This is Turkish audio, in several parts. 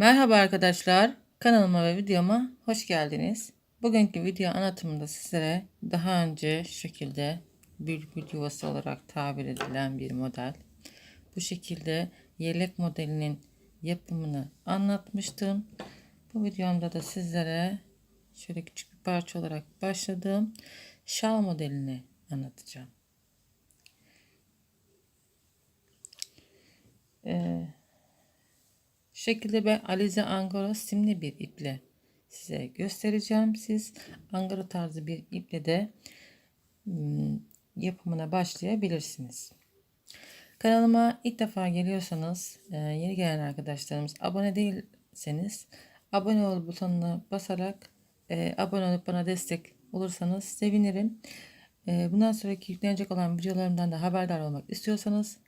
Merhaba arkadaşlar. Kanalıma ve videoma hoş geldiniz. Bugünkü video anlatımında sizlere daha önce şekilde bülbül yuvası olarak tabir edilen bir model. Bu şekilde yelek modelinin yapımını anlatmıştım. Bu videomda da sizlere şöyle küçük bir parça olarak başladığım şal modelini anlatacağım. Ee, şekilde ben Alize Angora simli bir iple size göstereceğim. Siz Angora tarzı bir iple de hmm, yapımına başlayabilirsiniz. Kanalıma ilk defa geliyorsanız, e, yeni gelen arkadaşlarımız abone değilseniz abone ol butonuna basarak e, abone olup bana destek olursanız sevinirim. E, bundan sonraki yüklenecek olan videolarımdan da haberdar olmak istiyorsanız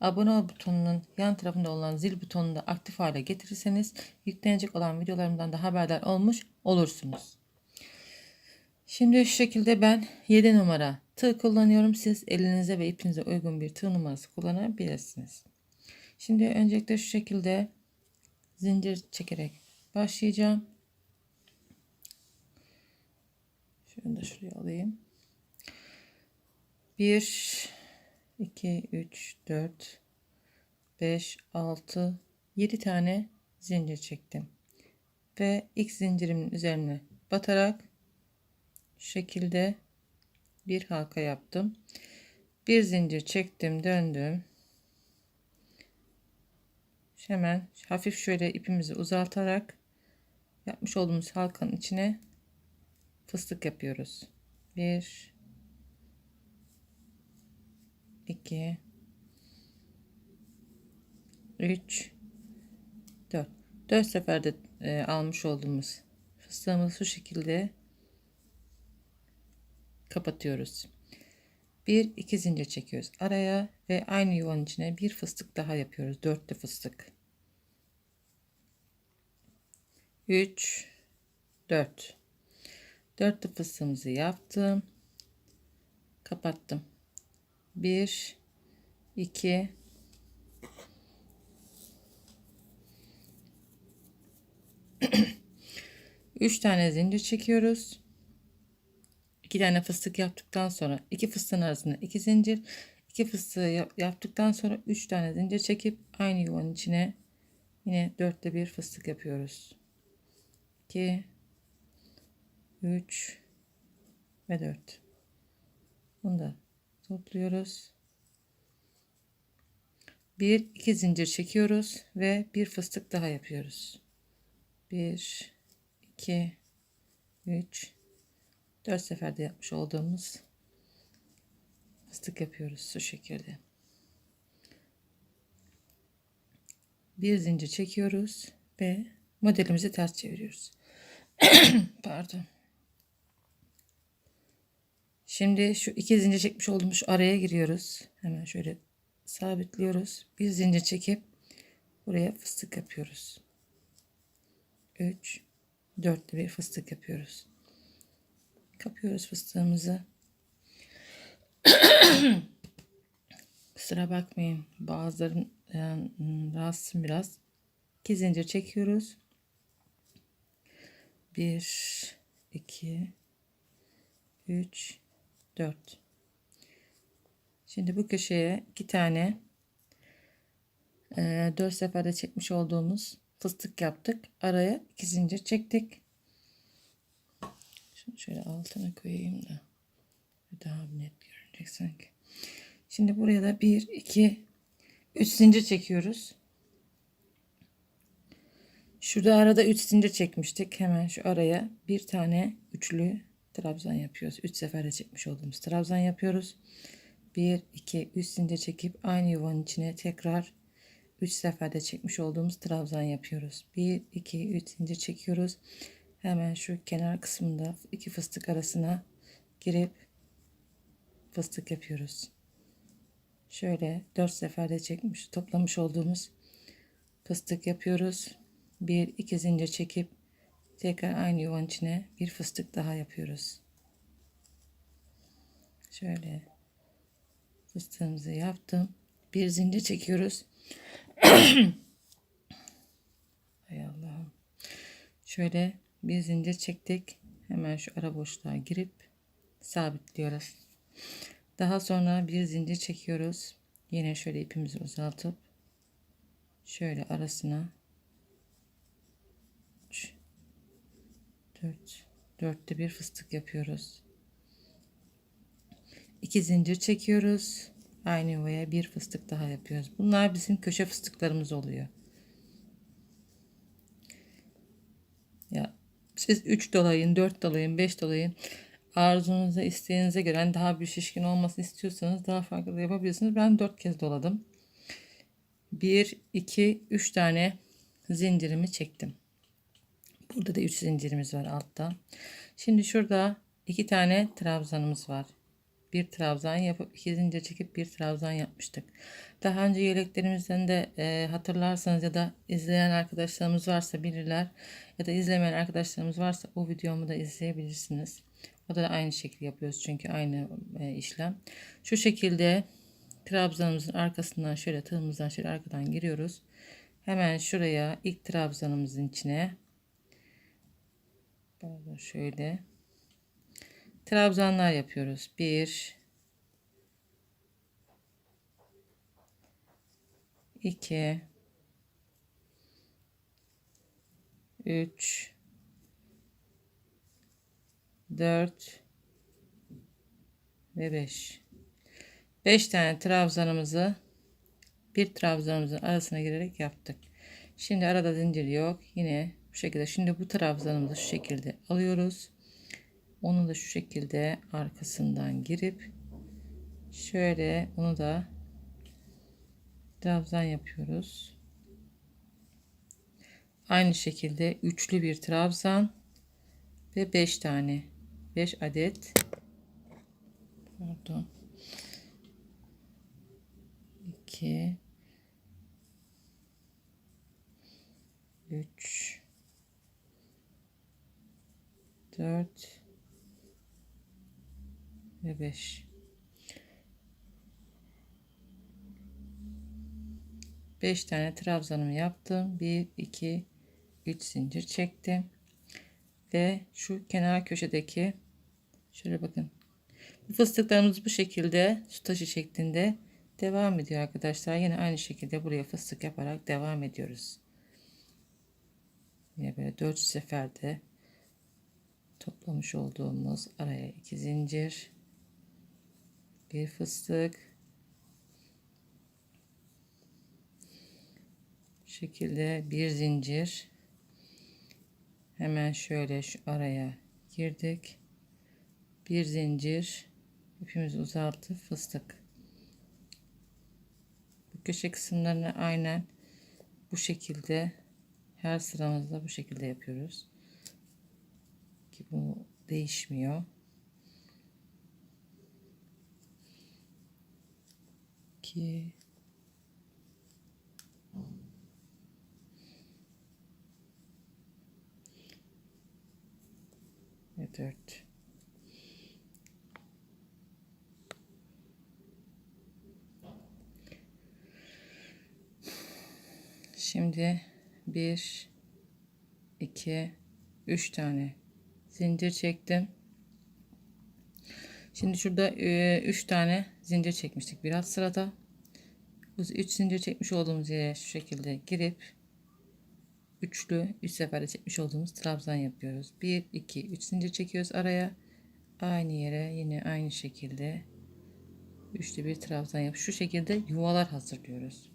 abone ol butonunun yan tarafında olan zil butonunu da aktif hale getirirseniz yüklenecek olan videolarımdan da haberdar olmuş olursunuz. Şimdi şu şekilde ben 7 numara tığ kullanıyorum. Siz elinize ve ipinize uygun bir tığ numarası kullanabilirsiniz. Şimdi öncelikle şu şekilde zincir çekerek başlayacağım. Şunu da şuraya alayım. 1 2 3 4 5 6 7 tane zincir çektim. Ve ilk zincirimin üzerine batarak şekilde bir halka yaptım. Bir zincir çektim, döndüm. Hemen hafif şöyle ipimizi uzatarak yapmış olduğumuz halkanın içine fıstık yapıyoruz. 1 2 3 4 4 seferde e, almış olduğumuz fıstığımızı şu şekilde kapatıyoruz. Bir iki zincir çekiyoruz araya ve aynı yuvanın içine bir fıstık daha yapıyoruz. Dörtlü fıstık. 3 4 Dörtlü fıstığımızı yaptım. Kapattım. 1 2 3 tane zincir çekiyoruz. 2 tane fıstık yaptıktan sonra iki fıstığın arasında iki zincir, iki fıstığı yaptıktan sonra 3 tane zincir çekip aynı yuvanın içine yine dörtte bir fıstık yapıyoruz. 2 3 ve 4. Bunu da topluyoruz. Bir iki zincir çekiyoruz ve bir fıstık daha yapıyoruz. 1 2 3 4 seferde yapmış olduğumuz fıstık yapıyoruz şu şekilde. Bir zincir çekiyoruz ve modelimizi ters çeviriyoruz. Pardon. Şimdi şu iki zincir çekmiş olduğumuz araya giriyoruz. Hemen şöyle sabitliyoruz. Bir zincir çekip buraya fıstık yapıyoruz. 3 4 bir fıstık yapıyoruz. Kapıyoruz fıstığımızı. Kusura bakmayın. Bazıların yani, rahatsızım biraz. İki zincir çekiyoruz. Bir, iki, üç, dört. Şimdi bu köşeye iki tane e, dört seferde çekmiş olduğumuz fıstık yaptık. Araya iki zincir çektik. Şunu şöyle altına koyayım da daha net görünecek sanki. Şimdi buraya da bir, iki, üç zincir çekiyoruz. Şurada arada üç zincir çekmiştik. Hemen şu araya bir tane üçlü trabzan yapıyoruz. Üç seferde çekmiş olduğumuz trabzan yapıyoruz. 1 2 3 zincir çekip aynı yuvanın içine tekrar 3 seferde çekmiş olduğumuz trabzan yapıyoruz. 1 2 3 zincir çekiyoruz. Hemen şu kenar kısmında iki fıstık arasına girip fıstık yapıyoruz. Şöyle 4 seferde çekmiş toplamış olduğumuz fıstık yapıyoruz. 1 2 zincir çekip tekrar aynı yuvanın içine bir fıstık daha yapıyoruz. Şöyle fıstığımızı yaptım. Bir zincir çekiyoruz. Hay Allah. Şöyle bir zincir çektik. Hemen şu ara boşluğa girip sabitliyoruz. Daha sonra bir zincir çekiyoruz. Yine şöyle ipimizi uzaltıp şöyle arasına 3 4 dörtte bir fıstık yapıyoruz. İki zincir çekiyoruz. Aynı yuvaya bir fıstık daha yapıyoruz. Bunlar bizim köşe fıstıklarımız oluyor. Ya siz 3 dolayın, 4 dolayın, 5 dolayın. Arzunuza, isteğinize göre hani daha bir şişkin olmasını istiyorsanız daha farklı da yapabilirsiniz. Ben 4 kez doladım. 1, 2, 3 tane zincirimi çektim. Burada da 3 zincirimiz var altta. Şimdi şurada 2 tane trabzanımız var. Bir trabzan yapıp iki zincir çekip bir trabzan yapmıştık. Daha önce yeleklerimizden de e, hatırlarsanız ya da izleyen arkadaşlarımız varsa bilirler ya da izlemeyen arkadaşlarımız varsa o videomu da izleyebilirsiniz. O da aynı şekilde yapıyoruz çünkü aynı e, işlem. Şu şekilde trabzanımızın arkasından şöyle tığımızdan şöyle arkadan giriyoruz. Hemen şuraya ilk trabzanımızın içine pardon şöyle trabzanlar yapıyoruz. 1 2 3 4 ve 5 5 tane trabzanımızı bir trabzanımızın arasına girerek yaptık. Şimdi arada zincir yok. Yine bu şekilde. Şimdi bu trabzanımızı şu şekilde alıyoruz. Onu da şu şekilde arkasından girip şöyle onu da trabzan yapıyoruz. Aynı şekilde üçlü bir trabzan ve 5 tane 5 adet pardon 2 3 4 ve 5 5 tane trabzanımı yaptım. 1 2 3 zincir çektim. Ve şu kenar köşedeki şöyle bakın. Fıstıklarımız bu şekilde su taşı şeklinde devam ediyor arkadaşlar. Yine aynı şekilde buraya fıstık yaparak devam ediyoruz. Yine böyle 4 seferde toplamış olduğumuz araya iki zincir bir fıstık. Şekilde bir zincir. Hemen şöyle şu araya girdik. Bir zincir ipimizi uzaltıp fıstık. Bu köşe kısımlarını aynen bu şekilde her sıramızda bu şekilde yapıyoruz ki bu değişmiyor. 2 ve 4 Şimdi 1 2 3 tane zincir çektim. Şimdi şurada 3 tane zincir çekmiştik bir alt sırada. Bu 3 zincir çekmiş olduğumuz yere şu şekilde girip üçlü 3 seferde çekmiş olduğumuz trabzan yapıyoruz. 1 2 3 zincir çekiyoruz araya. Aynı yere yine aynı şekilde üçlü bir trabzan yap. Şu şekilde yuvalar hazırlıyoruz.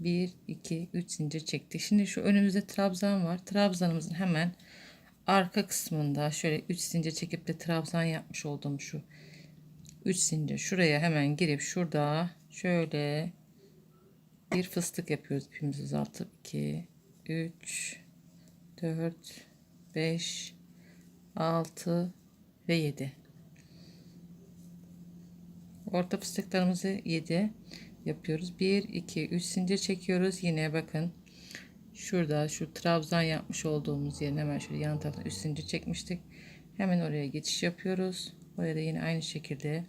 1 2 3 zincir çektik. Şimdi şu önümüzde trabzan var. Trabzanımızın hemen arka kısmında şöyle 3 zincir çekip de trabzan yapmış olduğum şu 3 zincir şuraya hemen girip şurada şöyle bir fıstık yapıyoruz ipimizi uzaltıp 2 3 4 5 6 ve 7 orta fıstıklarımızı 7 yapıyoruz. 1 2 3 zincir çekiyoruz. Yine bakın şurada şu trabzan yapmış olduğumuz yerin hemen şöyle yan tarafına 3 zincir çekmiştik hemen oraya geçiş yapıyoruz Oraya da yine aynı şekilde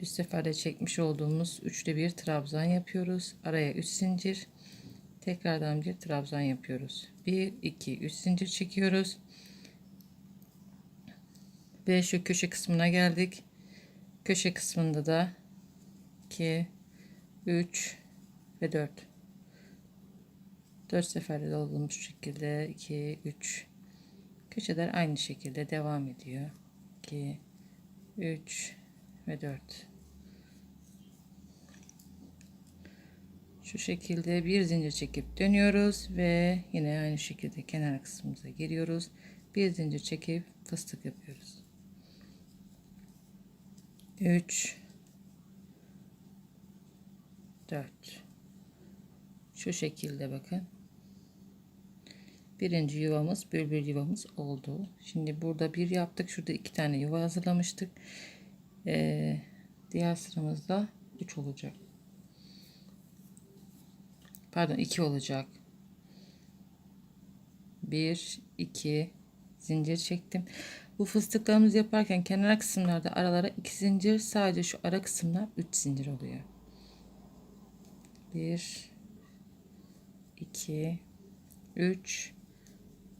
üst seferde çekmiş olduğumuz üçlü bir trabzan yapıyoruz. Araya 3 zincir. Tekrardan bir trabzan yapıyoruz. 1 2 3 zincir çekiyoruz. Ve şu köşe kısmına geldik. Köşe kısmında da 2 3 ve 4 4 seferde doldurmuş şekilde 2 3 köşeler aynı şekilde devam ediyor. 2 3 ve 4 şu şekilde bir zincir çekip dönüyoruz ve yine aynı şekilde kenar kısmımıza giriyoruz. Bir zincir çekip fıstık yapıyoruz. 3 4 şu şekilde bakın birinci yuvamız bülbül yuvamız oldu. Şimdi burada bir yaptık şurada iki tane yuva hazırlamıştık. Ee, diğer sıramızda 3 olacak. Pardon 2 olacak. 1 2 zincir çektim. Bu fıstıklarımızı yaparken kenar kısımlarda aralara 2 zincir sadece şu ara kısımlar 3 zincir oluyor. 1 2 3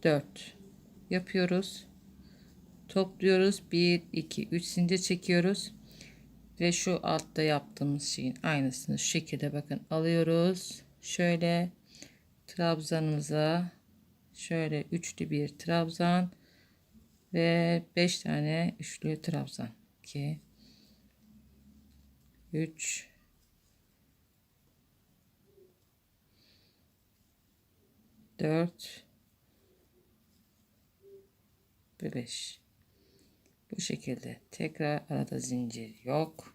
4 yapıyoruz. Topluyoruz. 1 2 3 zincir çekiyoruz. Ve şu altta yaptığımız şeyin aynısını şu şekilde bakın alıyoruz. Şöyle trabzanımıza şöyle üçlü bir trabzan ve 5 tane üçlü trabzan. 2 3 4 ve 5 bu şekilde tekrar arada zincir yok.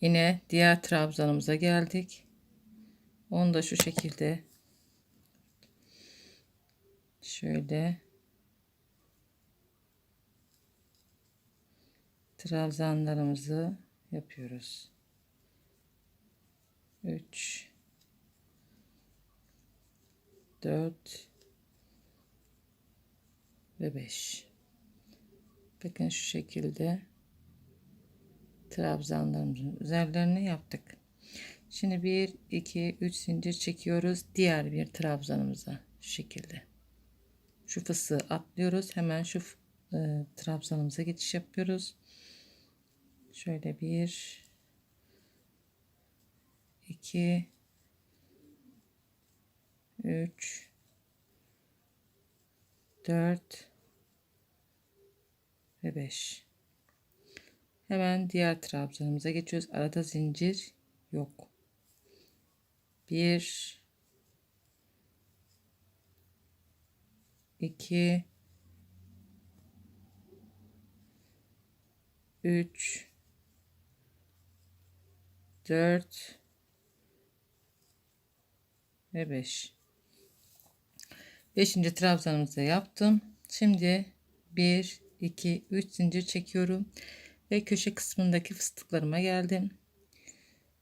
Yine diğer trabzanımıza geldik. Onu da şu şekilde şöyle trabzanlarımızı yapıyoruz. 3 4 ve 5 bakın şu şekilde trabzanlarımızın üzerlerini yaptık. Şimdi 1 2 3 zincir çekiyoruz diğer bir trabzanımıza şu şekilde. Şu fıstığı atlıyoruz hemen şu e, trabzanımıza geçiş yapıyoruz. Şöyle 1 2 3 4 ve 5 hemen diğer trabzanımıza geçiyoruz arada zincir yok 1 2 3 4 ve 5 5. trabzanımızı yaptım. Şimdi 1 2 3 zincir çekiyorum ve köşe kısmındaki fıstıklarıma geldim.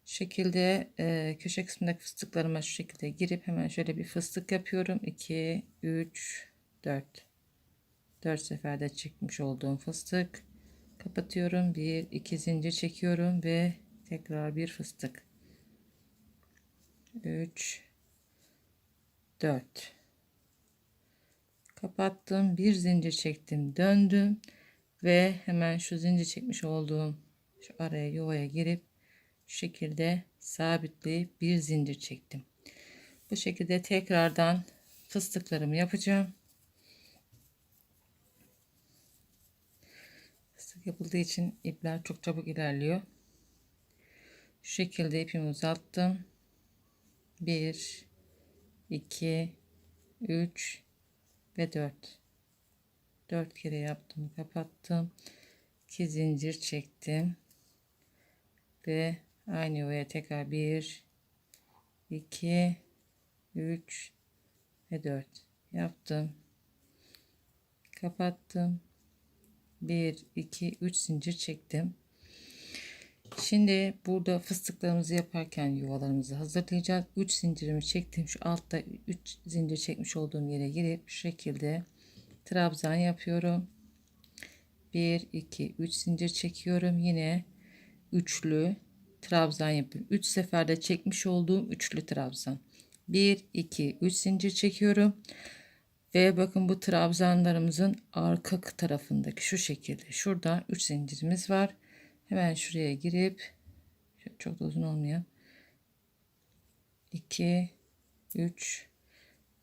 Şu şekilde e, köşe kısmındaki fıstıklarıma şu şekilde girip hemen şöyle bir fıstık yapıyorum. 2 3 4 4 seferde çekmiş olduğum fıstık kapatıyorum. 1 2 zincir çekiyorum ve tekrar bir fıstık. 3 4 kapattım bir zincir çektim döndüm ve hemen şu zincir çekmiş olduğum şu araya yuvaya girip şu şekilde sabitleyip bir zincir çektim. Bu şekilde tekrardan fıstıklarımı yapacağım. Fıstık yapıldığı için ipler çok çabuk ilerliyor. Şu şekilde ipimi uzattım 1 2 3 ve 4 4 kere yaptım kapattım. 2 zincir çektim. Ve aynı yuvaya tekrar 1 2 3 ve 4 yaptım. Kapattım. 1 2 3 zincir çektim Şimdi burada fıstıklarımızı yaparken yuvalarımızı hazırlayacağız. 3 zincirimi çektim. Şu altta 3 zincir çekmiş olduğum yere girip şu şekilde trabzan yapıyorum. 1 2 3 zincir çekiyorum. Yine üçlü trabzan yapıyorum. 3 seferde çekmiş olduğum üçlü trabzan. 1 2 3 zincir çekiyorum. Ve bakın bu trabzanlarımızın arka tarafındaki şu şekilde. Şurada 3 zincirimiz var. Hemen şuraya girip çok da uzun olmayan 2 3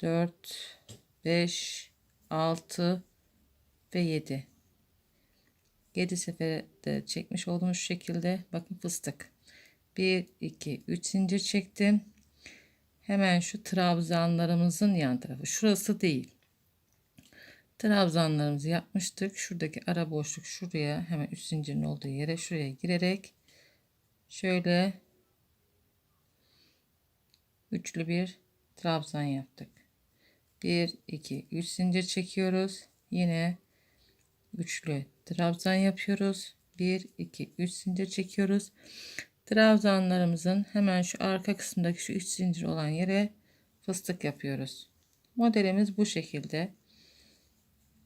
4 5 6 ve 7 7 seferde çekmiş olduğumuz şekilde. Bakın fıstık. 1 2 3 zincir çektim. Hemen şu trabzanlarımızın yan tarafı. Şurası değil trabzanlarımızı yapmıştık. Şuradaki ara boşluk şuraya hemen üst zincirin olduğu yere şuraya girerek şöyle üçlü bir trabzan yaptık. 1 2 3 zincir çekiyoruz. Yine üçlü trabzan yapıyoruz. 1 2 3 zincir çekiyoruz. Trabzanlarımızın hemen şu arka kısımdaki şu 3 zincir olan yere fıstık yapıyoruz. Modelimiz bu şekilde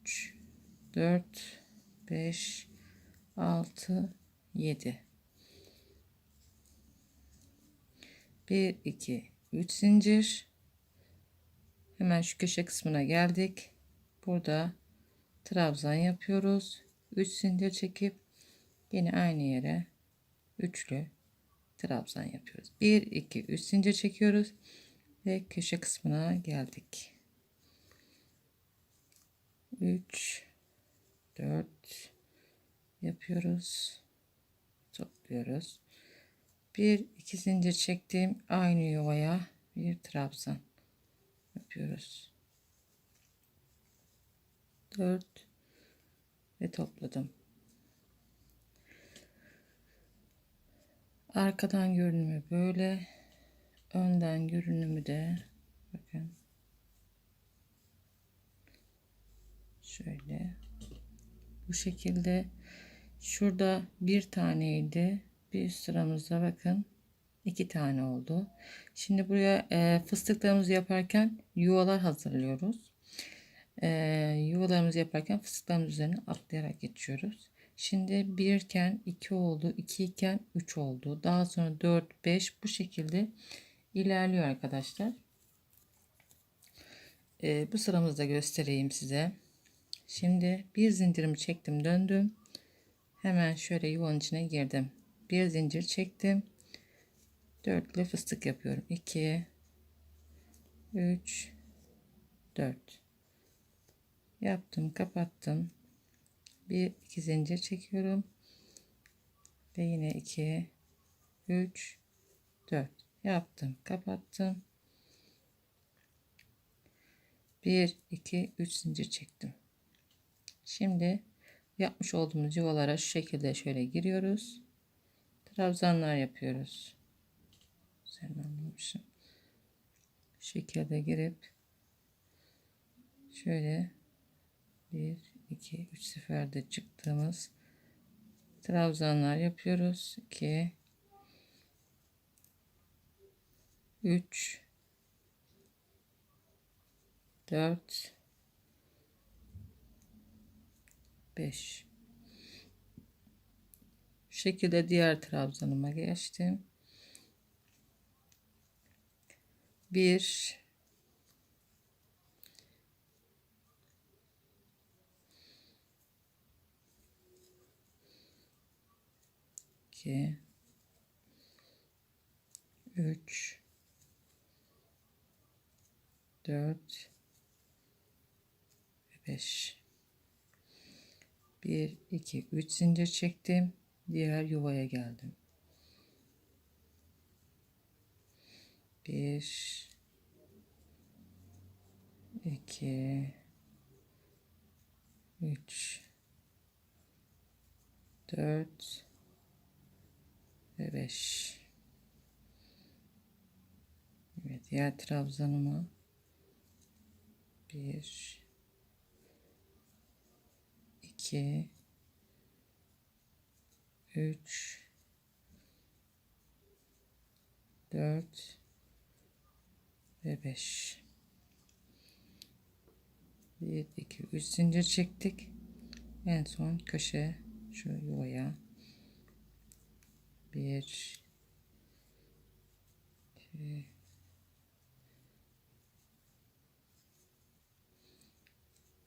3 4 5 6 7 1 2 3 zincir. Hemen şu köşe kısmına geldik. Burada trabzan yapıyoruz. 3 zincir çekip yine aynı yere üçlü trabzan yapıyoruz. 1 2 3 zincir çekiyoruz ve köşe kısmına geldik 3 4 yapıyoruz. Topluyoruz. Bir iki zincir çektim aynı yuvaya bir trabzan yapıyoruz. 4 ve topladım. Arkadan görünümü böyle önden görünümü de bakın şöyle. Bu şekilde. Şurada bir taneydi. Bir sıramızda bakın iki tane oldu. Şimdi buraya e, fıstıklarımızı yaparken yuvalar hazırlıyoruz. E, yuvalarımızı yaparken fıstıklarımız üzerine atlayarak geçiyoruz. Şimdi bir iken 2 oldu 2 iken 3 oldu. Daha sonra 4 5 bu şekilde ilerliyor arkadaşlar. E, bu sıramızda göstereyim size Şimdi bir zincirimi çektim döndüm. Hemen şöyle yuvanın içine girdim. Bir zincir çektim. Dörtlü fıstık yapıyorum. 2 3 4 yaptım kapattım. Bir iki zincir çekiyorum. Ve yine 2 3 4 yaptım kapattım. 1 2 3 zincir çektim. Şimdi yapmış olduğumuz yuvalara şu şekilde şöyle giriyoruz. Trabzanlar yapıyoruz. Sen anlamışsın. Şekilde girip şöyle bir iki üç seferde çıktığımız trabzanlar yapıyoruz. 2 3 4 5 Şu şekilde diğer trabzanıma geçtim. 1 2 3 4 5 1 2 3 zincir çektim. Diğer yuvaya geldim. 1 2 3 4 ve 5 Evet diğer trabzanıma 1 2 3 4 ve 5 1 2 3 zincir çektik. En son köşe şu yuvaya. 1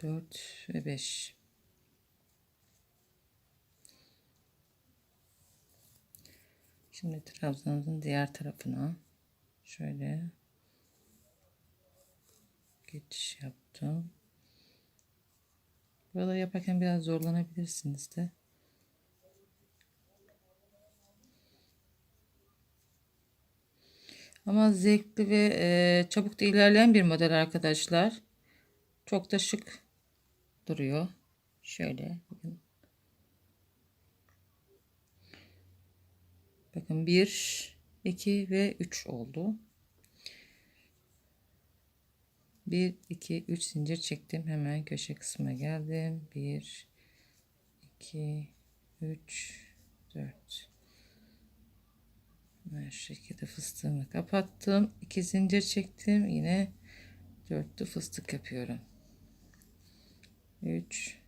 Dört ve beş. Şimdi trabzanımızın diğer tarafına şöyle geçiş yaptım. Burada yaparken biraz zorlanabilirsiniz de. Ama zevkli ve e, çabuk da ilerleyen bir model arkadaşlar. Çok da şık duruyor. Şöyle bakın. Bakın 1, 2 ve 3 oldu. 1, 2, 3 zincir çektim. Hemen köşe kısmına geldim. 1, 2, 3, 4. Ben şu şekilde fıstığımı kapattım. 2 zincir çektim. Yine dörtlü fıstık yapıyorum. 3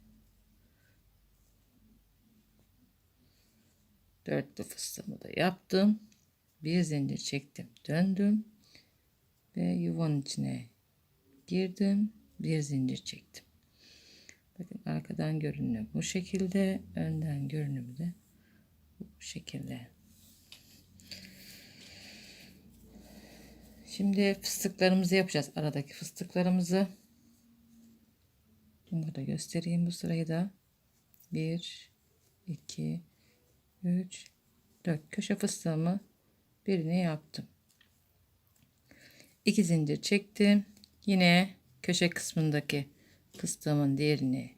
dörtlü fıstığımı da yaptım. Bir zincir çektim. Döndüm. Ve yuvanın içine girdim. Bir zincir çektim. Bakın arkadan görünümü bu şekilde. Önden görünümü de bu şekilde. Şimdi fıstıklarımızı yapacağız. Aradaki fıstıklarımızı. Bunu da göstereyim bu sırayı da. 1 2 3 4 köşe fıstığımı birini yaptım. 2 zincir çektim. Yine köşe kısmındaki fıstığımın diğerini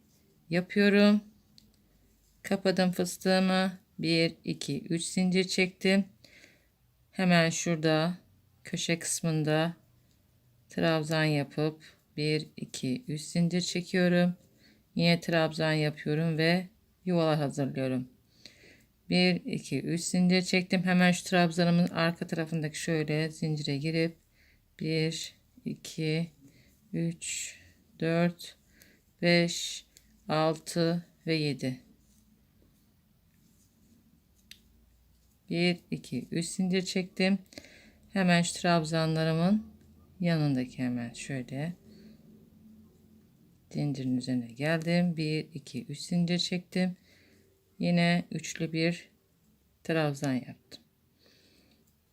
yapıyorum. Kapadım fıstığımı. 1 2 3 zincir çektim. Hemen şurada köşe kısmında trabzan yapıp 1 2 3 zincir çekiyorum. Yine trabzan yapıyorum ve yuvalar hazırlıyorum. 1 2 3 zincir çektim. Hemen şu trabzanımın arka tarafındaki şöyle zincire girip 1 2 3 4 5 6 ve 7 1 2 3 zincir çektim. Hemen şu trabzanlarımın yanındaki hemen şöyle zincirin üzerine geldim. 1 2 3 zincir çektim. Yine üçlü bir trabzan yaptım.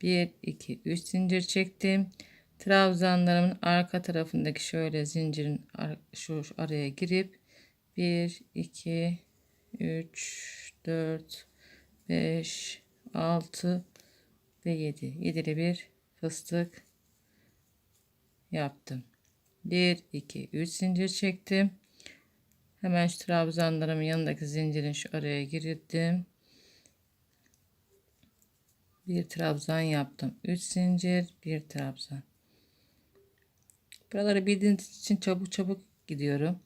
1 2 3 zincir çektim. Trabzanlarımın arka tarafındaki şöyle zincirin şu araya girip 1 2 3 4 5 6 ve 7 7'li bir fıstık yaptım. 1 2 3 zincir çektim. Hemen şu trabzanlarımın yanındaki zincirin şu araya girdim. Bir trabzan yaptım. 3 zincir, bir trabzan. Buraları bildiğiniz için çabuk çabuk gidiyorum.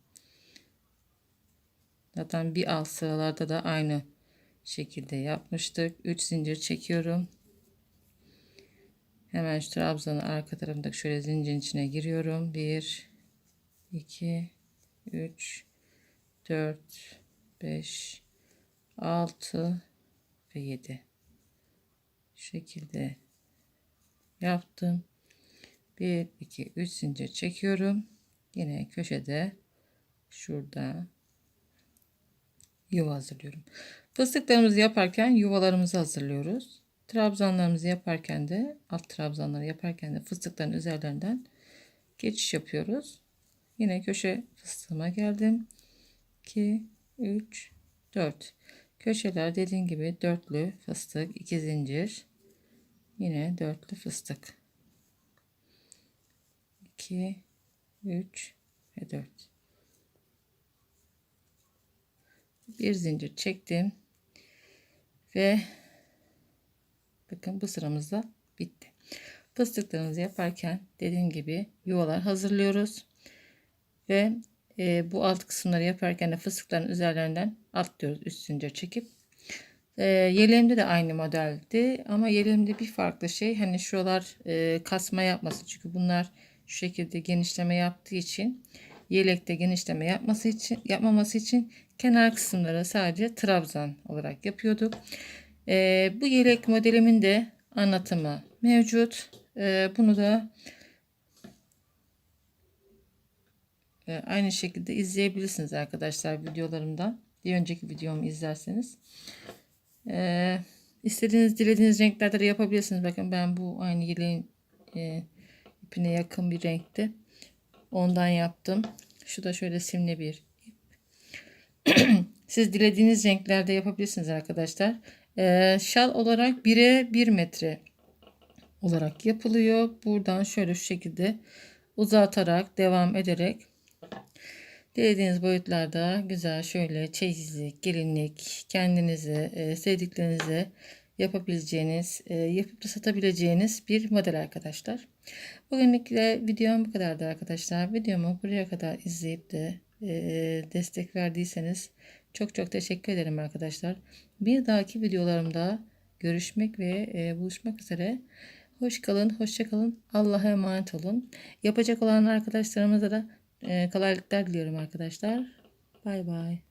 Zaten bir alt sıralarda da aynı şekilde yapmıştık. 3 zincir çekiyorum. Hemen şu trabzanın arka tarafındaki şöyle zincirin içine giriyorum. 1 2 3 4 5 6 ve 7 şu şekilde yaptım. 1 2 3 zincir çekiyorum. Yine köşede şurada yuva hazırlıyorum. Fıstıklarımızı yaparken yuvalarımızı hazırlıyoruz. Trabzanlarımızı yaparken de alt trabzanları yaparken de fıstıkların üzerlerinden geçiş yapıyoruz. Yine köşe fıstığıma geldim. 2 3 4 köşeler dediğim gibi dörtlü fıstık 2 zincir. Yine dörtlü fıstık. 2 3 ve 4 bir zincir çektim ve bakın bu sıramızda bitti. Fıstıklarımızı yaparken dediğim gibi yuvalar hazırlıyoruz ve e, bu alt kısımları yaparken de fıstıkların üzerlerinden atlıyoruz üst zincir çekip e, yeleğimde de aynı modeldi ama yeleğimde bir farklı şey hani şuralar e, kasma yapması çünkü bunlar şu şekilde genişleme yaptığı için yelekte genişleme yapması için yapmaması için kenar kısımları sadece trabzan olarak yapıyorduk. E, bu yelek modelimin de anlatımı mevcut. Ee, bunu da e, aynı şekilde izleyebilirsiniz arkadaşlar videolarımdan. Bir önceki videomu izlerseniz. Ee, istediğiniz dilediğiniz renklerde de yapabilirsiniz. Bakın ben bu aynı yeleğin e, ipine yakın bir renkti. Ondan yaptım. Şu da şöyle simli bir ip. Siz dilediğiniz renklerde yapabilirsiniz arkadaşlar. Ee, şal olarak 1'e 1 metre olarak yapılıyor. Buradan şöyle şu şekilde uzatarak devam ederek dilediğiniz boyutlarda güzel şöyle çeyizlik, gelinlik kendinize e, sevdiklerinize yapabileceğiniz, e, yapıp da satabileceğiniz bir model arkadaşlar. Bugünlük de videom bu kadardı arkadaşlar. Videomu buraya kadar izleyip de e, destek verdiyseniz çok çok teşekkür ederim arkadaşlar. Bir dahaki videolarımda görüşmek ve e, buluşmak üzere. Hoş kalın, hoşça kalın. Allah'a emanet olun. Yapacak olan arkadaşlarımıza da e, kolaylıklar diliyorum arkadaşlar. Bay bay.